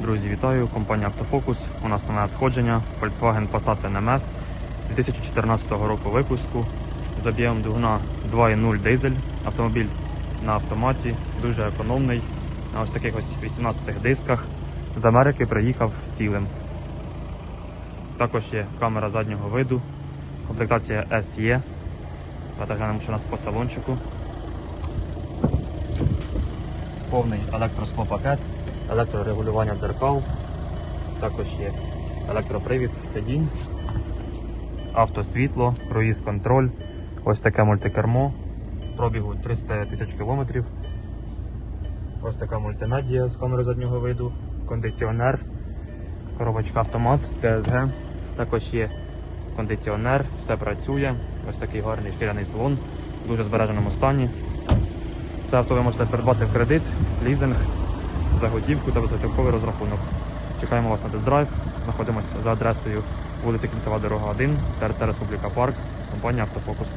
Друзі, вітаю! Компанія Автофокус. У нас нове надходження Volkswagen Passat NMS 2014 року випуску з об'ємом двигуна 2.0 дизель. Автомобіль на автоматі, дуже економний. На ось таких ось 18 дисках. З Америки приїхав цілим. Також є камера заднього виду, комплектація SE. Давайте глянемо, що у нас по салончику. Повний електросклопакет, електрорегулювання дзеркал, також є електропривід сидінь, автосвітло, круїз контроль, ось таке мультикермо, пробігу 300 тисяч кілометрів. Ось така мультимедія з камери заднього виду, кондиціонер, коробочка автомат, ТСГ. Також є кондиціонер, все працює. Ось такий гарний шкіряний салон, в дуже збереженому стані. Це авто ви можете придбати в кредит, лізинг, за готівку та безготівковий розрахунок. Чекаємо вас на тест-драйв. Знаходимося за адресою вулиця Кінцева дорога 1, ТРЦ Республіка Парк, компанія Автофокус.